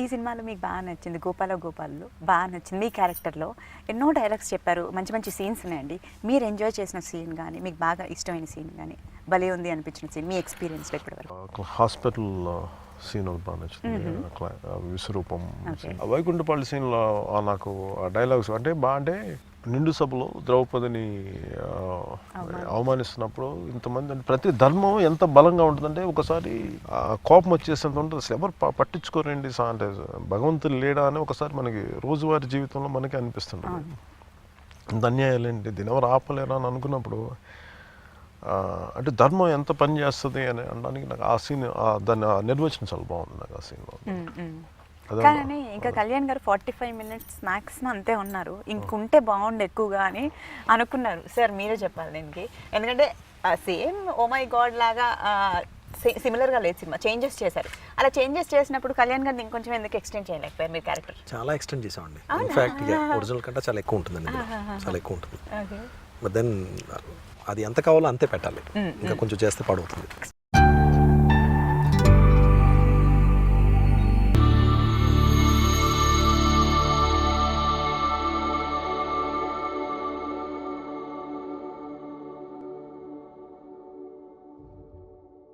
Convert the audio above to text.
ఈ సినిమాలో మీకు బాగా నచ్చింది గోపాల గోపాల్లో బాగా నచ్చింది మీ క్యారెక్టర్లో. ఎన్నో డైలాగ్స్ చెప్పారు మంచి మంచి సీన్స్ ఉన్నాయండి. మీరు ఎంజాయ్ చేసిన సీన్ కానీ మీకు బాగా ఇష్టమైన సీన్ కానీ భలే ఉంది అనిపించిన సీన్ మీ ఎక్స్పీరియన్స్లో ఇప్పటివరకు. హాస్పిటల్ సీన్ ఒకటి బాగా నచ్చింది. విశ్వరూపం వైకుంఠపల్లి సీన్లో నాకు డైలాగ్స్ అంటే బాగా అంటే నిండు సభలో ద్రౌపదిని. అవమానిస్తున్నప్పుడు ఇంతమంది ప్రతి ధర్మం ఎంత బలంగా ఉంటుందంటే ఒకసారి కోపం వచ్చేసేంత ఉంటుంది. అసలు ఎవరు పట్టించుకోరండి అంటే భగవంతుడు లేడా అని ఒకసారి మనకి రోజువారీ జీవితంలో మనకి అనిపిస్తుంటుంది. అవును. ఇంత అన్యాయాలు ఏంటి? దీని ఎవరు ఆపలేరా అని అనుకున్నప్పుడు అంటే ధర్మం ఎంత పని చేస్తుంది అని అనడానికి నాకు ఆ సీన్ దాన్ని నిర్వచనం చాలా బాగుంది నాకు ఆ సీన్లో. కానీ ఇంకా కళ్యాణ్ గారు ఫార్టీ ఫైవ్ మినిట్స్ మ్యాక్సిమం అంతే ఉన్నారు. ఇంకుంటే బాగుండు ఎక్కువగా అని అనుకున్నారు. సార్ మీరే చెప్పాలి దీనికి. ఎందుకంటే సేమ్ ఓ మై గాడ్ లాగా సిమిలర్గా లేదు సినిమా. చేంజెస్ చేశారు. అలా చేంజెస్ చేసినప్పుడు కళ్యాణ్ గారిని ఇంకొంచెం ఎందుకు ఎక్స్టెండ్ చేయలేకపోయారు మీ క్యారెక్టర్? చాలా ఎక్స్టెండ్ చేసామండి? ఇన్ఫాక్ట్ ఒరిజినల్ కంటే చాలా ఎక్కువ ఉంటుందండి. ఆహాహా. చాలా ఎక్కువ ఉంటుంది. బట్ దెన్ అది ఎంత కావాలో అంతే పెట్టాలి. ఇంకా కొంచెం చేస్తే పాడవుతుంది.